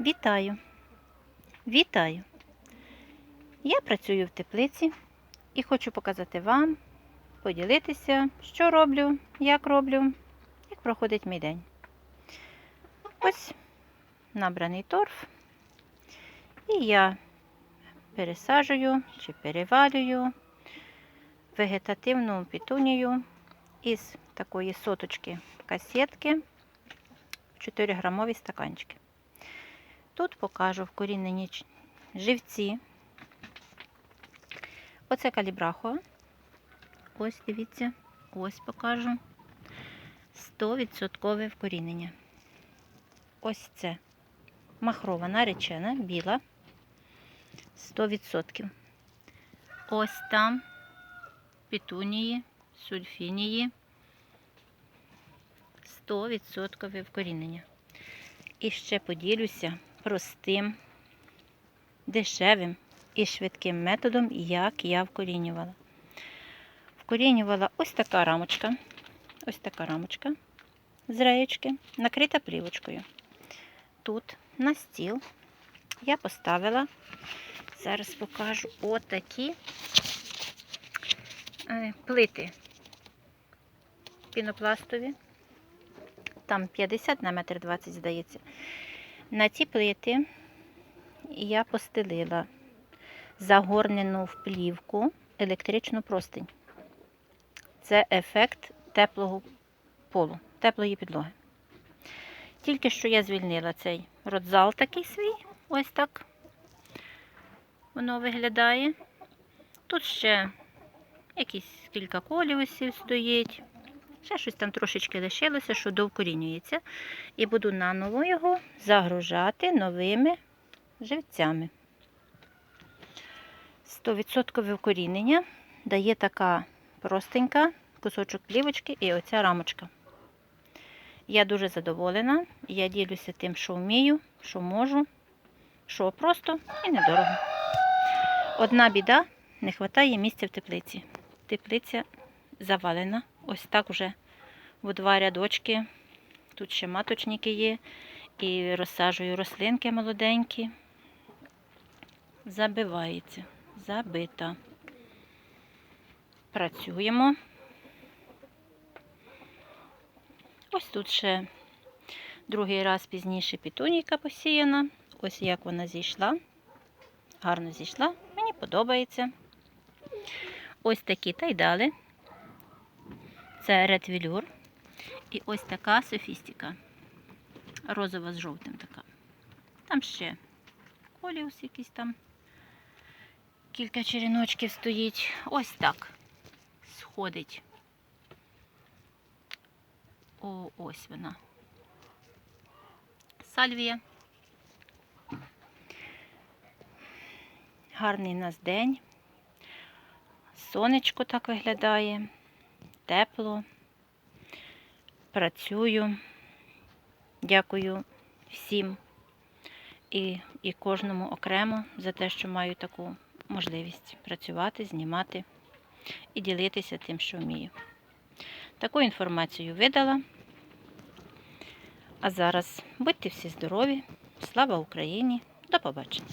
Вітаю! Вітаю! Я працюю в теплиці і хочу показати вам, поділитися, що роблю, як роблю, як проходить мій день. Ось набраний торф, і я пересаджую чи перевалюю вегетативну пітунію із такої соточки касетки 4 грамові стаканчики. Тут покажу вкорінені живці. Оце калібрахо. Ось дивіться, ось покажу. 100% вкорінення. Ось це махрова наречена, біла. 100%. Ось там петунії, сульфінії. 100% вкорінення. І ще поділюся простим, дешевим і швидким методом, як я вкорінювала. Вкорінювала ось така рамочка, ось така рамочка з реєчки, накрита плівочкою. Тут на стіл я поставила, зараз покажу отакі е, плити пінопластові там 50 на метр 20, здається. На ці плити я постелила загорнену в плівку електричну простинь. Це ефект теплого полу, теплої підлоги. Тільки що я звільнила цей родзал такий свій, ось так воно виглядає. Тут ще якісь кілька колівусів стоїть. Ще щось там трошечки лишилося, що довкорінюється. І буду наново його загружати новими живцями. 100% вкорінення дає така простенька кусочок плівочки і оця рамочка. Я дуже задоволена. Я ділюся тим, що вмію, що можу, що просто і недорого. Одна біда не вистачає місця в теплиці. Теплиця завалена. Ось так вже в два рядочки. Тут ще маточники є. І розсаджую рослинки молоденькі. Забивається. Забита. Працюємо. Ось тут ще другий раз пізніше пітунійка посіяна. Ось як вона зійшла. Гарно зійшла. Мені подобається. Ось такі тайдали. Це ретвілюр. І ось така софістика. Розова з жовтим така. Там ще коліус якийсь там. Кілька череночків стоїть. Ось так. Сходить. О, ось вона. Сальвія. Гарний у нас день. Сонечко так виглядає. Тепло. Працюю. Дякую всім і, і кожному окремо за те, що маю таку можливість працювати, знімати і ділитися тим, що вмію. Таку інформацію видала. А зараз будьте всі здорові. Слава Україні! До побачення!